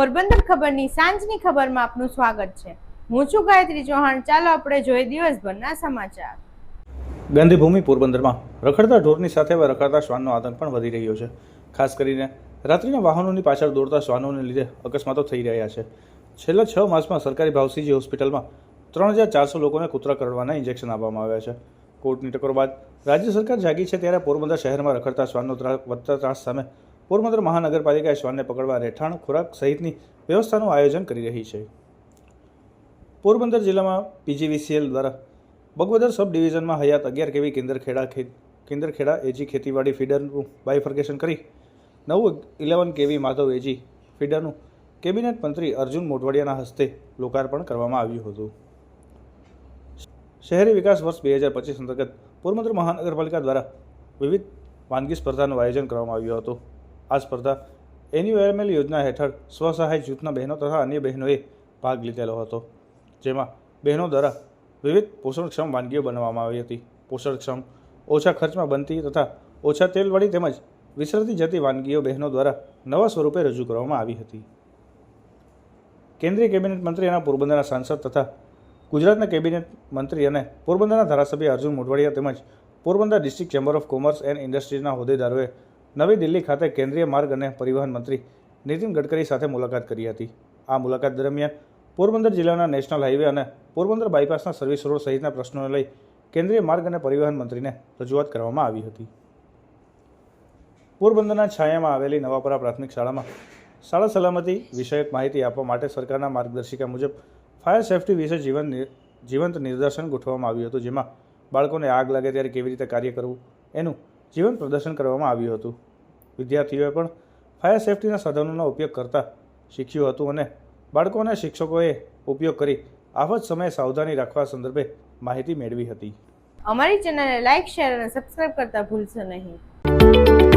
પોરબંદર ખબરની સાંજની ખબરમાં આપનું સ્વાગત છે. હું છું ગાયત્રી ચૌહાણ. ચાલો આપણે જોઈએ દિવસભરના સમાચાર. ગાંધીભૂમિ પોરબંદરમાં રખડતા ઢોરની સાથે હવે રખડતા શ્વાનનો આતંક પણ વધી રહ્યો છે. ખાસ કરીને રાત્રિના વાહનોની પાછળ દોડતા શ્વાનોને લીધે અકસ્માતો થઈ રહ્યા છે. છેલ્લા છ માસમાં સરકારી ભાવસીજી હોસ્પિટલમાં ત્રણ હજાર ચારસો લોકોને કૂતરા કરડવાના ઇન્જેક્શન આપવામાં આવ્યા છે. કોર્ટની ટકોર બાદ રાજ્ય સરકાર જાગી છે ત્યારે પોરબંદર શહેરમાં રખડતા શ્વાનનો ત્રાસ વધતા ત્રાસ સામે પોરબંદર મહાનગરપાલિકાએ શ્વાનને પકડવા રહેઠાણ ખોરાક સહિતની વ્યવસ્થાનું આયોજન કરી રહી છે. પોરબંદર જિલ્લામાં પીજીવીસીએલ દ્વારા બગવદર સબ ડિવિઝનમાં હયાત અગિયાર કેવી કેન્દ્રખેડા કેન્દ્રખેડા એજી ખેતીવાડી ફીડરનું બાયફર્કેશન કરી નવું ઇલેવન કેવી માધવ એજી ફીડરનું કેબિનેટ મંત્રી અર્જુન મોઢવાડિયાના હસ્તે લોકાર્પણ કરવામાં આવ્યું હતું. શહેરી વિકાસ વર્ષ બે હજાર પચીસ અંતર્ગત પોરબંદર મહાનગરપાલિકા દ્વારા વિવિધ વાનગી સ્પર્ધાનું આયોજન કરવામાં આવ્યું હતું. આ સ્પર્ધા એન્યુએમએલ યોજના હેઠળ સ્વસહાય જૂથના બહેનો તથા અન્ય બહેનોએ ભાગ લીધેલો હતો, જેમાં બહેનો દ્વારા વિવિધ પોષણક્ષમ વાનગીઓ બનાવવામાં આવી હતી. પોષણક્ષમ, ઓછા ખર્ચમાં બનતી તથા ઓછા તેલવાળી તેમજ વિસરતી જતી વાનગીઓ બહેનો દ્વારા નવા સ્વરૂપે રજૂ કરવામાં આવી હતી. કેન્દ્રીય કેબિનેટ મંત્રી અને પોરબંદરના સાંસદ તથા ગુજરાતના કેબિનેટ મંત્રી અને પોરબંદરના ધારાસભ્ય અર્જુન મોઢવાડિયા તેમજ Porbandar district chamber of commerce and ઇન્ડસ્ટ્રીઝના હોદ્દેદારોએ નવી દિલ્હી ખાતે કેન્દ્રીય માર્ગ અને પરિવહન મંત્રી નીતિન ગડકરી સાથે મુલાકાત કરી હતી. આ મુલાકાત દરમિયાન પોરબંદર જિલ્લાના નેશનલ હાઈવે અને પોરબંદર બાયપાસના સર્વિસ રોડ સહિતના પ્રશ્નોને લઈ કેન્દ્રીય માર્ગ અને પરિવહન મંત્રીને રજૂઆત કરવામાં આવી હતી. પોરબંદરના છાયામાં આવેલી નવાપરા પ્રાથમિક શાળામાં શાળા સલામતી વિષયક માહિતી આપવા માટે સરકારના માર્ગદર્શિકા મુજબ ફાયર સેફટી વિશે જીવન જીવંત નિદર્શન ગોઠવવામાં આવ્યું હતું, જેમાં બાળકોને આગ લાગે ત્યારે કેવી રીતે કાર્ય કરવું એનું જીવંત પ્રદર્શન કરવામાં આવ્યું હતું. વિદ્યાર્થીઓએ પણ ફાયર સેફટીના સાધનોનો ઉપયોગ કરતા શીખ્યું હતું અને બાળકો અને શિક્ષકોએ ઉપયોગ કરી આફત સમયે સાવધાની રાખવા સંદર્ભે માહિતી મેળવી હતી. અમારી ચેનલને લાઇક શેર અને સબસ્ક્રાઇબ કરતા ભૂલશો નહીં.